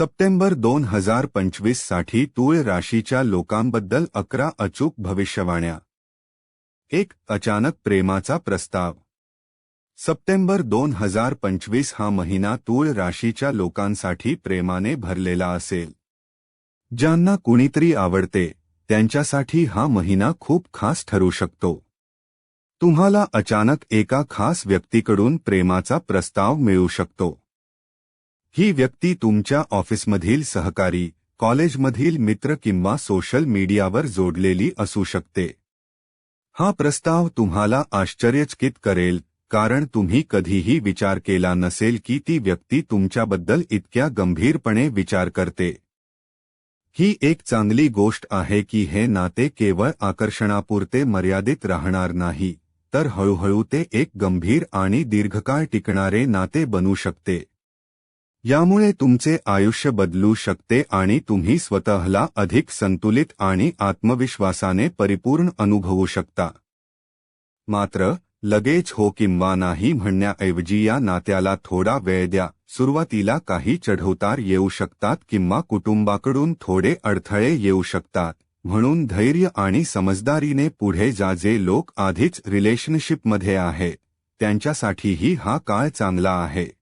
September दोन हजार पंचवीससाठी तूळ राशीच्या लोकांबद्दल अकरा अचूक भविष्यवाण्या. एक अचानक प्रेमाचा प्रस्ताव. सप्टेंबर दोन हजार पंचवीस हा महिना तूळ राशीच्या लोकांसाठी प्रेमाने भरलेला असेल. ज्यांना कुणीतरी आवडते त्यांच्यासाठी हा महिना खूप खास ठरू शकतो. तुम्हाला अचानक एका खास व्यक्तीकडून प्रेमाचा प्रस्ताव मिळू शकतो. ही व्यक्ती तुमच्या ऑफिसमधील सहकारी कॉलेजमधील मित्र किंवा सोशल मीडियावर जोडलेली असू शकते. हा प्रस्ताव तुम्हाला आश्चर्यचकित करेल कारण तुम्ही कधीही विचार केला नसेल की ती व्यक्ती तुमच्याबद्दल इतक्या गंभीरपणे विचार करते. ही एक चांगली गोष्ट आहे की हे नाते केवळ आकर्षणापुरते मर्यादित राहणार नाही तर हळूहळू ते एक गंभीर आणि दीर्घकाळ टिकणारे नाते बनू शकते. यामुळे तुमचे आयुष्य बदलू शकते आणि तुम्ही स्वतःला अधिक संतुलित आणि आत्मविश्वासाने परिपूर्ण अनुभवू शकता. मात्र लगेच हो किंवा नाही म्हणण्याऐवजी या नात्याला थोडा वेळ द्या. सुरुवातीला काही चढवतार येऊ शकतात किंवा कुटुंबाकडून थोडे अडथळे येऊ शकतात. म्हणून धैर्य आणि समजदारीने पुढे जा जे लोक आधीच रिलेशनशिपमध्ये आहेत त्यांच्यासाठीही हा काळ चांगला आहे.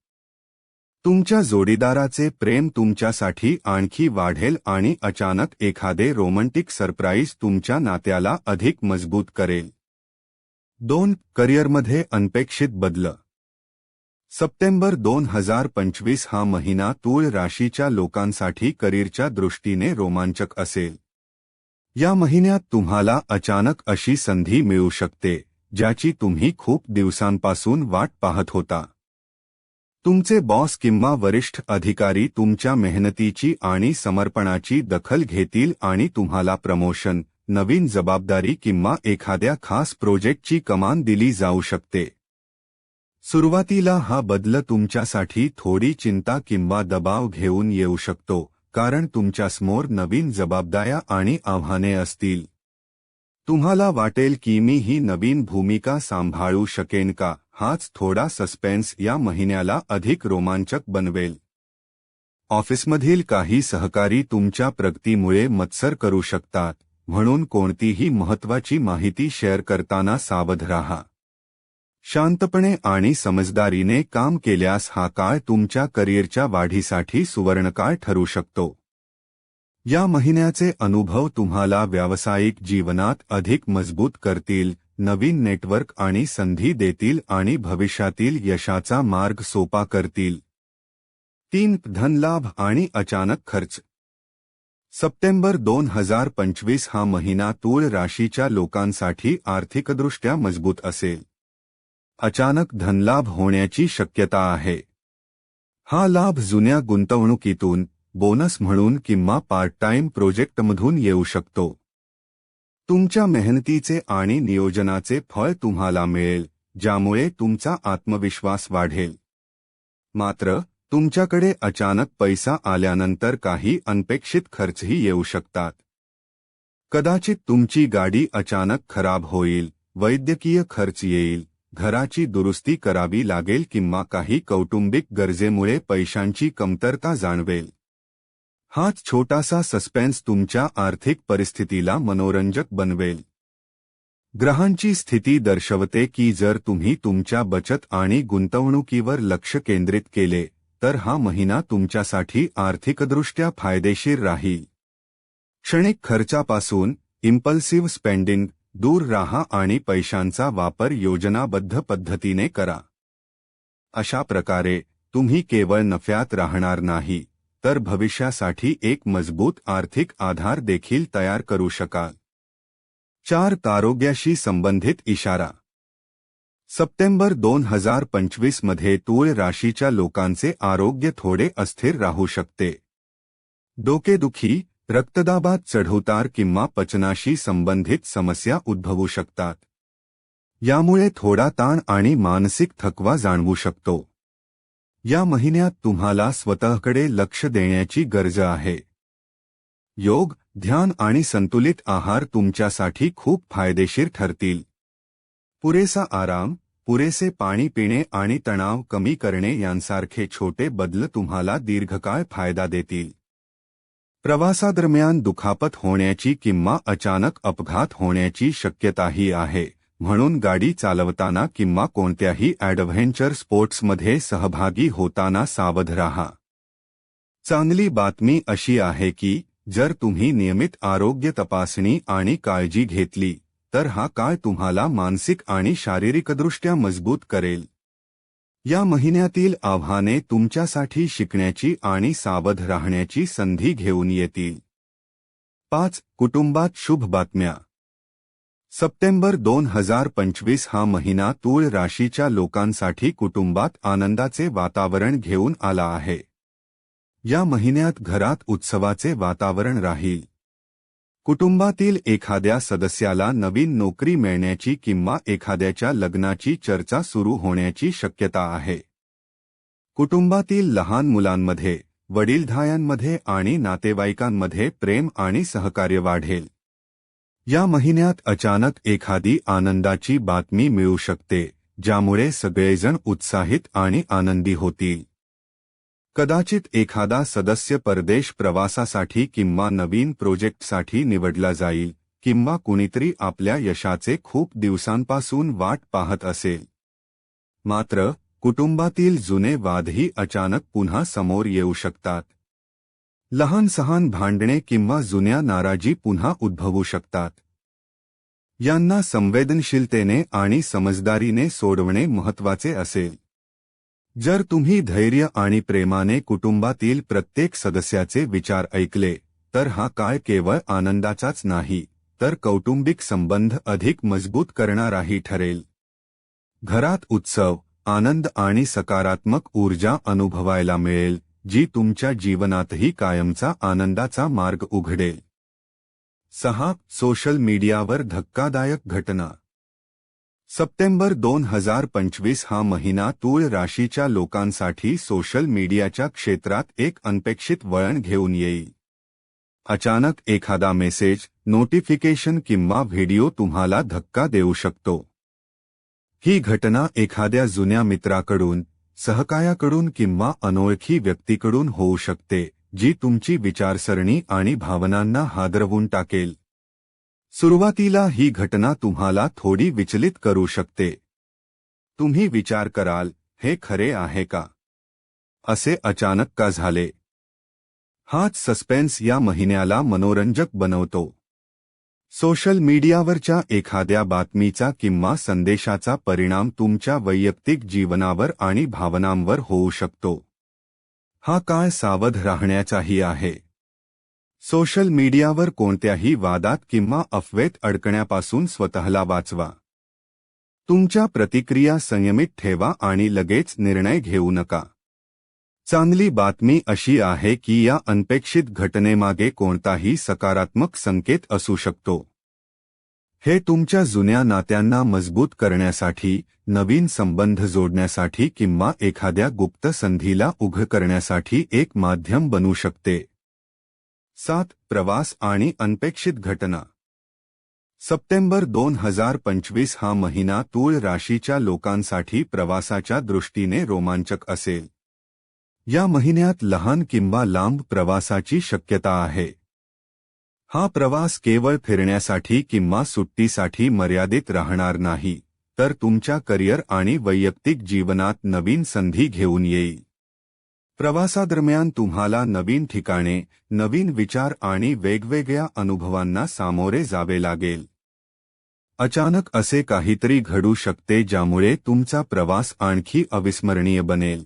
तुमच्या जोडीदाराचे प्रेम तुमच्यासाठी आणखी वाढेल आणि अचानक एखादे रोमँटिक सरप्राईज तुमच्या नात्याला अधिक मजबूत करेल. दोन करिअरमध्ये अनपेक्षित बदल. सप्टेंबर दोन हजार पंचवीस हा महिना तूळ राशीच्या लोकांसाठी करिअरच्या दृष्टीने रोमांचक असेल. या महिन्यात तुम्हाला अचानक अशी संधी मिळू शकते ज्याची तुम्ही खूप दिवसांपासून वाट पाहत होता. तुमचे बॉस किंवा वरिष्ठ अधिकारी तुमच्या मेहनतीची आणि समर्पणाची दखल घेतील आणि तुम्हाला प्रमोशन नवीन जबाबदारी किंवा एखाद्या खास प्रोजेक्टची कमान दिली जाऊ शकते. सुरुवातीला हा बदल तुमच्यासाठी थोडी चिंता किंवा दबाव घेऊन येऊ शकतो कारण तुमच्यासमोर नवीन जबाबदाऱ्या आणि आव्हाने असतील. तुम्हाला वाटेल की मी ही नवीन भूमिका सांभाळू शकेन का? हाच थोडा सस्पेन्स या महिन्याला अधिक रोमांचक बनवेल. ऑफिसमधील काही सहकारी तुमच्या प्रगतीमुळे मत्सर करू शकतात म्हणून कोणतीही महत्वाची माहिती शेअर करताना सावध राहा. शांतपणे आणि समजदारीने काम केल्यास हा काळ तुमच्या करिअरच्या वाढीसाठी सुवर्णकाळ ठरू शकतो. या महिन्याचे अनुभव तुम्हाला व्यावसायिक जीवनात अधिक मजबूत करतील नवीन नेटवर्क आणि संधी देतील आणि भविष्यातील यशाचा मार्ग सोपा करतील. तीन धनलाभ आणि अचानक खर्च. सप्टेंबर दोन हजार पंचवीस हा महिना तूळ राशीच्या लोकांसाठी आर्थिकदृष्ट्या मजबूत असेल. अचानक धनलाभ होण्याची शक्यता आहे. हा लाभ जुन्या गुंतवणुकीतून बोनस म्हणून किंवा पार्ट टाइम प्रोजेक्टमधून येऊ शकतो. तुमच्या मेहनतीचे आणि नियोजनाचे फळ तुम्हाला मिळेल ज्यामुळे तुमचा आत्मविश्वास वाढेल. मात्र तुमच्याकडे अचानक पैसा आल्यानंतर काही अनपेक्षित खर्चही येऊ शकतात. कदाचित तुमची गाडी अचानक खराब होईल वैद्यकीय खर्च येईल घराची दुरुस्ती करावी लागेल किंवा काही कौटुंबिक गरजेमुळे पैशांची कमतरता जाणवेल. हाच छोटासा सस्पेन्स तुमच्या आर्थिक परिस्थितीला मनोरंजक बनवेल. ग्रहांची स्थिती दर्शवते की जर तुम्ही तुमच्या बचत आणि गुंतवणुकीवर लक्ष केंद्रित केले तर हा महिना तुमच्यासाठी आर्थिकदृष्ट्या फायदेशीर राहील. क्षणिक खर्चापासून इम्पल्सिव्ह स्पेंडिंग दूर राहा आणि पैशांचा वापर योजनाबद्ध पद्धतीने करा. अशा प्रकारे तुम्ही केवळ नफ्यात राहणार नाही तर भविष्यासाठी एक मज़बूत आर्थिक आधार देखील तयार करू शकाल. चार आरोग्याशी संबंधित इशारा. सप्टेंबर दोन हज़ार पंचवीस मध्ये राशीच्या लोकांचे आरोग्य थोडे अस्थिर राहू शकते. डोकेदुखी, रक्तदाबात चढउतार किंवा पचनाशी संबंधित समस्या उद्भवू शकतात. यामुळे थोडा ताण आणि मानसिक थकवा जाणवू शकतो. या महिन्यात तुम्हाला स्वतःकडे लक्ष देण्याची गरज आहे. योग ध्यान आणि संतुलित आहार तुमच्यासाठी खूप फायदेशीर ठरतील. पुरेसा आराम पुरेसे पाणी पिणे आणि तणाव कमी करणे यांसारखे छोटे बदल तुम्हाला दीर्घकाळ फायदा देतील. प्रवासादरम्यान दुखापत होण्याची किंवा अचानक अपघात होण्याची शक्यताही आहे. म्हणून गाडी चालवताना किंवा कोणत्याही ॲडव्हेंचर स्पोर्ट्समध्ये सहभागी होताना सावध राहा. चांगली बातमी अशी आहे की जर तुम्ही नियमित आरोग्य तपासणी आणि काळजी घेतली तर हा काळ तुम्हाला मानसिक आणि शारीरिकदृष्ट्या मजबूत करेल. या महिन्यातील आव्हाने तुमच्यासाठी शिकण्याची आणि सावध राहण्याची संधी घेऊन येतील. पाच. कुटुंबात शुभ बातम्या. सप्टेंबर दोन हजार पंचवीस हा महिना तूळ राशीच्या लोकांसाठी कुटुंबात आनंदाचे वातावरण घेऊन आला आहे. या महिन्यात घरात उत्सवाचे वातावरण राहील. कुटुंबातील एखाद्या सदस्याला नवीन नोकरी मिळण्याची किंवा एखाद्याच्या लग्नाची चर्चा सुरू होण्याची शक्यता आहे. कुटुंबातील लहान मुलांमध्ये वडीलधायांमध्ये आणि नातेवाईकांमध्ये प्रेम आणि सहकार्य वाढेल. या महिन्यात अचानक एखादी आनंदाची बातमी मिळू शकते ज्यामुळे सगळेजण उत्साहित आणि आनंदी होतील. कदाचित एखादा सदस्य परदेश प्रवासासाठी किंवा नवीन प्रोजेक्टसाठी निवडला जाईल किंवा कुणीतरी आपल्या यशाचे खूप दिवसांपासून वाट पाहत असेल. मात्र कुटुंबातील जुने वादही अचानक पुन्हा समोर येऊ शकतात. लहान सहान भांडणे किंवा जुन्या नाराजी पुन्हा उद्भवू शकतात. यांना संवेदनशीलतेने आणि समजदारीने सोडवणे महत्त्वाचे असेल. जर तुम्ही धैर्य आणि प्रेमाने कुटुंबातील प्रत्येक सदस्याचे विचार ऐकले तर हा काळ केवळ आनंदाचाच नाही तर कौटुंबिक संबंध अधिक मजबूत करणाराही ठरेल. घरात उत्सव आनंद आणि सकारात्मक ऊर्जा अनुभवायला मिळेल जी तुमच्या जीवनातही कायमचा आनंदाचा मार्ग उघडेल. सहा सोशल मीडियावर धक्कादायक घटना. सप्टेंबर दोन हजार पंचवीस हा महिना तूळ राशीच्या लोकांसाठी सोशल मीडियाच्या क्षेत्रात एक अनपेक्षित वळण घेऊन येईल. अचानक एखादा मेसेज नोटिफिकेशन किंवा व्हिडिओ तुम्हाला धक्का देऊ शकतो. ही घटना एखाद्या जुन्या मित्राकडून सहकायाकडून किंवा अनोळखी व्यक्तीकडून होऊ शकते जी तुमची विचारसरणी आणि भावनांना हादरवून टाकेल. सुरुवातीला ही घटना तुम्हाला थोडी विचलित करू शकते. तुम्ही विचार कराल हे खरे आहे का? असे अचानक का झाले? हाच सस्पेन्स या महिन्याला मनोरंजक बनवतो. सोशल मीडियावरच्या एखाद्या बातमीचा किंवा संदेशाचा परिणाम तुमच्या वैयक्तिक जीवनावर आणि भावनांवर होऊ शकतो. हा काळ सावध राहण्याचाही आहे. सोशल मीडियावर कोणत्याही वादात किंवा अफवेत अडकण्यापासून स्वतःला वाचवा. तुमच्या प्रतिक्रिया संयमित ठेवा आणि लगेच निर्णय घेऊ नका. चांगली बातमी अशी आहे की या अनपेक्षित घटनेमागे कोणताही सकारात्मक संकेत असू शकतो. हे तुमच्या जुन्या नात्यांना मज़बूत करण्यासाठी, नवीन संबंध जोडण्यासाठी किंवा एखाद्या गुप्त संधीला उघ करण्यासाठी एक माध्यम बनू शकते. सात, प्रवास आणि अनपेक्षित घटना. सप्टेंबर दोन हज़ार पंचवीस हा महिना तूळ राशीच्या लोकांसाठी प्रवासाच्या दृष्टीने रोमांचक असेल. या महिन्यात लहान किंवा लांब प्रवासाची शक्यता आहे. हा प्रवास केवळ फिरण्यासाठी किंवा सुट्टीसाठी मर्यादित राहणार नाही, तर तुमच्या करिअर आणि वैयक्तिक जीवनात नवीन संधी घेऊन येईल. प्रवासादरम्यान तुम्हाला नवीन ठिकाणे, नवीन विचार आणि वेगवेगळ्या अनुभवांना सामोरे जावे लागेल. अचानक असे काहीतरी घडू शकते ज्यामुळे तुमचा प्रवास आणखी अविस्मरणीय बनेल.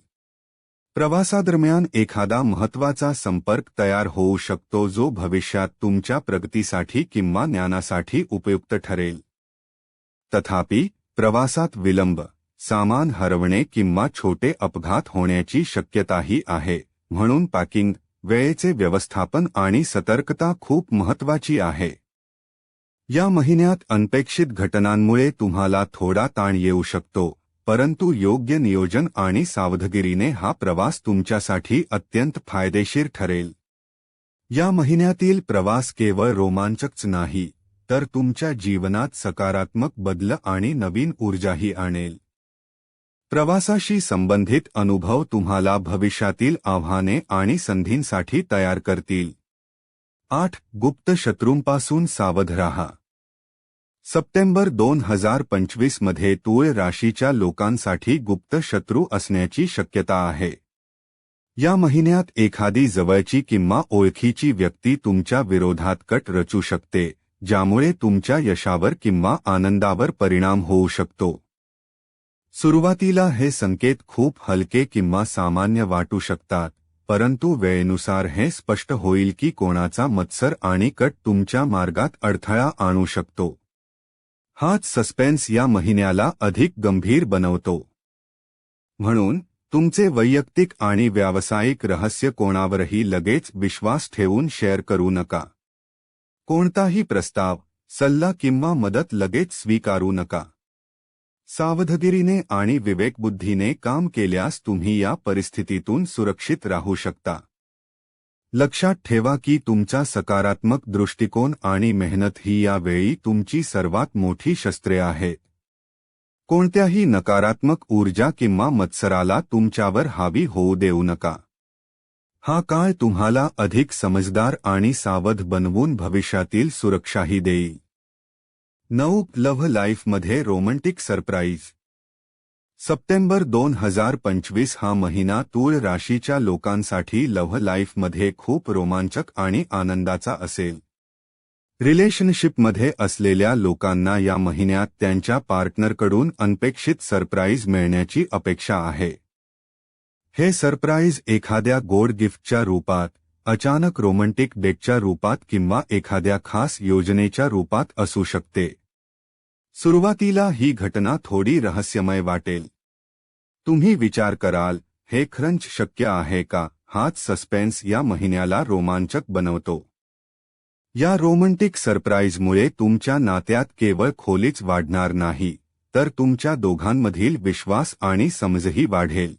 प्रवासादरम्यान एखादा महत्त्वाचा संपर्क तयार होऊ शकतो जो भविष्यात तुमच्या प्रगतीसाठी किंवा ज्ञानासाठी उपयुक्त ठरेल. तथापि प्रवासात विलंब सामान हरवणे किंवा छोटे अपघात होण्याची शक्यताही आहे म्हणून पॅकिंग वेळेचे व्यवस्थापन आणि सतर्कता खूप महत्वाची आहे. या महिन्यात अनपेक्षित घटनांमुळे तुम्हाला थोडा ताण येऊ शकतो परंतु योग्य नियोजन आणि सावधगिरीने हा प्रवास तुमच्यासाठी अत्यंत फायदेशीर ठरेल. या महिन्यातील प्रवास केवळ रोमांचकच नाही तर तुमच्या जीवनात सकारात्मक बदल आणि नवीन ऊर्जाही आणेल. प्रवासाशी संबंधित अनुभव तुम्हाला भविष्यातील आव्हाने आणि संधींसाठी तयार करतील. आठ. गुप्त शत्रूंपासून सावध रहा. सप्टेंबर दोन हजार पंचवीसमध्ये तूळ राशीच्या लोकांसाठी गुप्त शत्रू असण्याची शक्यता आहे. या महिन्यात एखादी जवळची किंवा ओळखीची व्यक्ती तुमच्या विरोधात कट रचू शकते ज्यामुळे तुमच्या यशावर किंवा आनंदावर परिणाम होऊ शकतो. सुरुवातीला हे संकेत खूप हलके किंवा सामान्य वाटू शकतात परंतु वेळेनुसार हे स्पष्ट होईल की कोणाचा मत्सर आणि कट तुमच्या मार्गात अडथळा आणू शकतो. हाच सस्पेन्स या महिन्याला अधिक गंभीर बनवतो. म्हणून तुमचे वैयक्तिक आणि व्यावसायिक रहस्य कोणावरही लगेच विश्वास ठेवून शेअर करू नका. कोणताही प्रस्ताव सल्ला किंवा मदत लगेच स्वीकारू नका. सावधगिरीने आणि विवेकबुद्धीने काम केल्यास तुम्ही या परिस्थितीतून सुरक्षित राहू शकता. लक्षात ठेवा की तुमचा सकारात्मक दृष्टिकोन आणि मेहनत ही यावेळी तुमची सर्वात मोठी शस्त्रे आहेत कोणत्याही नकारात्मक ऊर्जा किंवा मत्सराला तुमच्यावर हावी होऊ देऊ नका. हा काळ तुम्हाला अधिक समजदार आणि सावध बनवून भविष्यातील सुरक्षाही देईल. नऊ लव्ह लाईफमध्ये रोमँटिक सरप्राईज. सप्टेंबर दोन हजार पंचवीस हा महिना तूळ राशीच्या लोकांसाठी लव्ह लाईफमध्ये खूप रोमांचक आणि आनंदाचा असेल. रिलेशनशिपमध्ये असलेल्या लोकांना या महिन्यात त्यांच्या पार्टनरकडून अनपेक्षित सरप्राईज मिळण्याची अपेक्षा आहे. हे सरप्राईज एखाद्या गोड गिफ्टच्या रूपात अचानक रोमँटिक डेटच्या रूपात किंवा एखाद्या खास योजनेच्या रूपात असू शकते. सुरुवातीला ही घटना थोडी रहस्यमय वाटेल. तुम्ही विचार कराल हे खरंच शक्य आहे का? हाच सस्पेन्स या महिन्याला रोमांचक बनवतो. या रोमँटिक सरप्राईजमुळे तुमच्या नात्यात केवळ खोलीच वाढणार नाही तर तुमच्या दोघांमधील विश्वास आणि समजही वाढेल.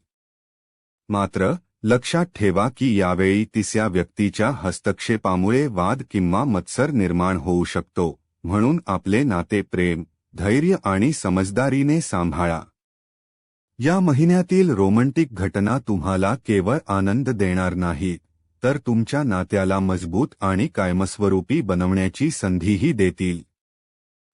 मात्र लक्षात ठेवा की यावेळी तिसऱ्या व्यक्तीच्या हस्तक्षेपामुळे वाद किंवा मत्सर निर्माण होऊ शकतो म्हणून आपले नाते प्रेम धैर्य आणि समजदारीने सांभाळा. या महिन्यातील रोमँटिक घटना तुम्हाला केवळ आनंद देणार नाही तर तुमच्या नात्याला मजबूत आणि कायमस्वरूपी बनवण्याची संधीही देतील.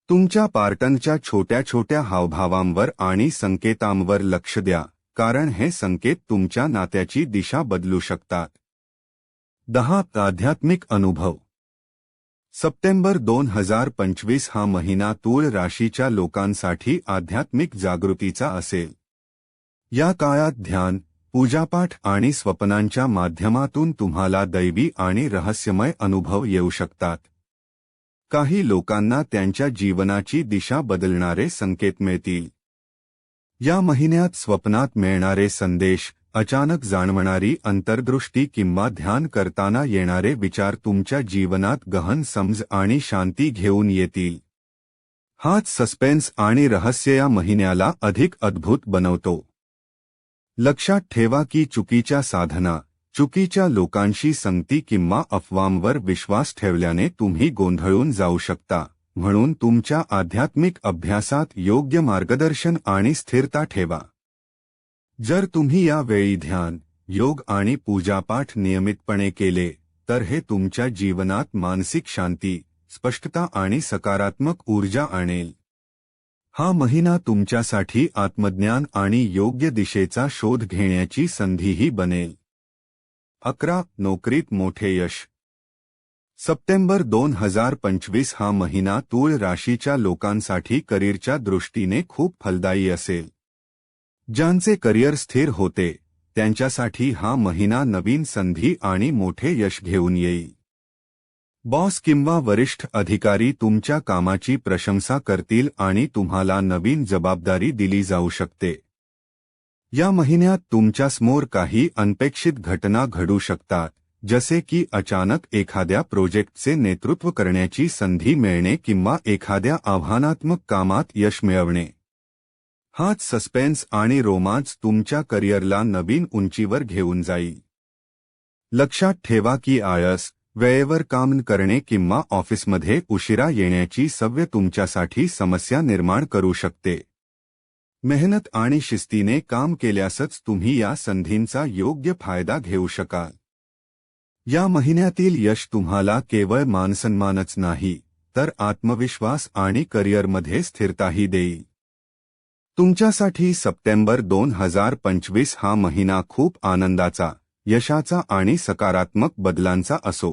तुमच्या पार्टनच्या छोट्या छोट्या हावभावांवर आणि संकेतांवर लक्ष द्या कारण हे संकेत तुमच्या नात्याची दिशा बदलू शकतात. दहा आध्यात्मिक अनुभव. सप्टेंबर दोन हजार पंचवीस हा महिना तूळ राशीच्या लोकांसाठी आध्यात्मिक जागृतीचा असेल. या काळात ध्यान पूजापाठ आणि स्वप्नांच्या माध्यमातून तुम्हाला दैवी आणि रहस्यमय अनुभव येऊ शकतात. काही लोकांना त्यांच्या जीवनाची दिशा बदलणारे संकेत मिळतील. या महिन्यात स्वप्नात मिळणारे संदेश अचानक जाणवणारी अंतर्दृष्टी किंवा ध्यान करताना येणारे विचार तुमच्या जीवनात गहन समज आणि शांती घेऊन येतील. हाच सस्पेन्स आणि रहस्य या महिन्याला अधिक अद्भुत बनवतो. लक्षात ठेवा की चुकीच्या साधना चुकीच्या लोकांशी संगती किंवा अफवांवर विश्वास ठेवल्याने तुम्ही गोंधळून जाऊ शकता म्हणून तुमच्या आध्यात्मिक अभ्यासात योग्य मार्गदर्शन आणि स्थिरता ठेवा. जर तुम्ही या वेळी ध्यान योग आणि पूजापाठ नियमितपणे केले तर हे तुमच्या जीवनात मानसिक शांती स्पष्टता आणि सकारात्मक ऊर्जा आणेल. हा महिना तुमच्यासाठी आत्मज्ञान आणि योग्य दिशेचा शोध घेण्याची संधीही बनेल. अकरा नोकरीत मोठे यश. सप्टेंबर दोन हजार पंचवीस हा महिना तूळ राशीच्या लोकांसाठी करिअरच्या दृष्टीने खूप फलदायी असेल. ज्यांचे करिअर स्थिर होते त्यांच्यासाठी हा महिना नवीन संधी आणि मोठे यश घेऊन येईल बॉस किंवा वरिष्ठ अधिकारी तुमच्या कामाची प्रशंसा करतील आणि तुम्हाला नवीन जबाबदारी दिली जाऊ शकते. या महिन्यात तुमच्यासमोर काही अनपेक्षित घटना घडू शकतात जसे की अचानक एखाद्या प्रोजेक्टचे नेतृत्व करण्याची संधी मिळणे किंवा एखाद्या आव्हानात्मक कामात यश मिळवणे. हाच सस्पेन्स आणि रोमांच तुमच्या करिअरला नवीन उंचीवर घेऊन जाईल. लक्षात ठेवा की आळस वेळेवर काम करणे किंवा ऑफिसमध्ये उशिरा येण्याची सव्य तुमच्यासाठी समस्या निर्माण करू शकते. मेहनत आणि शिस्तीने काम केल्यासच तुम्ही या संधींचा योग्य फायदा घेऊ शकाल. या महिन्यातील यश तुम्हाला केवळ मानसन्मानच नाही तर आत्मविश्वास आणि करिअरमध्ये स्थिरताही देईल. तुमच्यासाठी सप्टेंबर दोन हजार पंचवीस हा महिना खूप आनंदाचा यशाचा आणि सकारात्मक बदलांचा असो.